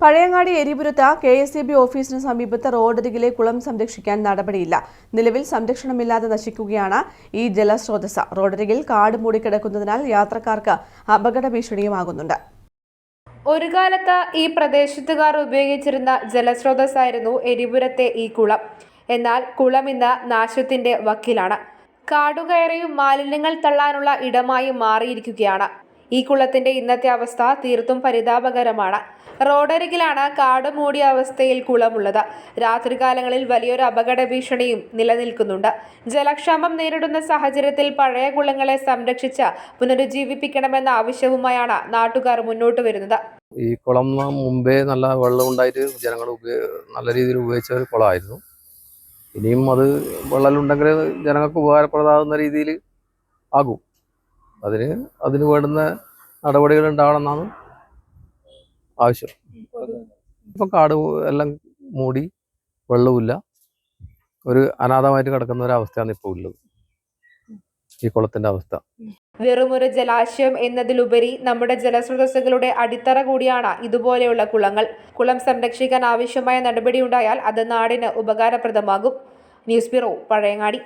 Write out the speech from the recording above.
പഴയങ്ങാടി എരിപുരത്ത് K S E B ഓഫീസിന് സമീപത്ത് റോഡരികിലെ കുളം സംരക്ഷിക്കാൻ നടപടിയില്ല. നിലവിൽ സംരക്ഷണമില്ലാതെ നശിക്കുകയാണ് ഈ ജലസ്രോതസ് റോഡരികിൽ കാട് മൂടിക്കിടക്കുന്നതിനാൽ യാത്രക്കാർക്ക് അപകട ഭീഷണിയുമാകുന്നുണ്ട്. ഒരു കാലത്ത് ഈ പ്രദേശത്തുകാർ ഉപയോഗിച്ചിരുന്ന ജലസ്രോതസ്സായിരുന്നു എരിപുരത്തെ ഈ കുളം. എന്നാൽ കുളം ഇന്ന് നാശത്തിന്റെ വക്കിലാണ്. കാടുകയറിയും മാലിന്യങ്ങൾ തള്ളാനുള്ള ഇടമായി മാറിയിരിക്കുകയാണ്. ഈ കുളത്തിന്റെ ഇന്നത്തെ അവസ്ഥ തീർത്തും പരിതാപകരമാണ്. റോഡരികിലാണ് കാട് മൂടിയ അവസ്ഥയിൽ കുളമുള്ളത്. രാത്രികാലങ്ങളിൽ വലിയൊരു അപകട ഭീഷണിയും നിലനിൽക്കുന്നുണ്ട്. ജലക്ഷാമം നേരിടുന്ന സാഹചര്യത്തിൽ പഴയ കുളങ്ങളെ സംരക്ഷിച്ച് പുനരുജ്ജീവിപ്പിക്കണമെന്ന ആവശ്യവുമായാണ് നാട്ടുകാർ മുന്നോട്ട് വരുന്നത്. ഈ കുളം മുമ്പേ നല്ല വെള്ളം ഉണ്ടായിട്ട് ജനങ്ങൾ നല്ല രീതിയിൽ ഉപയോഗിച്ച ഒരു കുളമായിരുന്നു. ഇനിയും അത് വെള്ളമുണ്ടെങ്കിൽ ജനങ്ങൾക്ക് ഉപകാരപ്രദമാകുന്ന രീതിയിൽ ആകും. അതിന് അതിന് വേണ്ടുന്ന നടപടികൾ ഉണ്ടാവണമെന്നാണ് ആവശ്യം. ഇപ്പം കാട് എല്ലാം മൂടി വെള്ളവുമില്ല. ഒരു അനാഥമായിട്ട് കിടക്കുന്ന ഒരു അവസ്ഥയാണ് ഇപ്പോൾ ഉള്ളത്. ഈ കുളത്തിന്റെ അവസ്ഥ. വെറുമൊരു ജലാശയം എന്നതിലുപരി നമ്മുടെ ജലസ്രോതസ്സുകളുടെ അടിത്തറ കൂടിയാണ് ഇതുപോലെയുള്ള കുളങ്ങൾ. കുളം സംരക്ഷിക്കാൻ ആവശ്യമായ നടപടി ഉണ്ടായാൽ അത് നാടിന് ഉപകാരപ്രദമാകും. News bureau Pazhayangadi.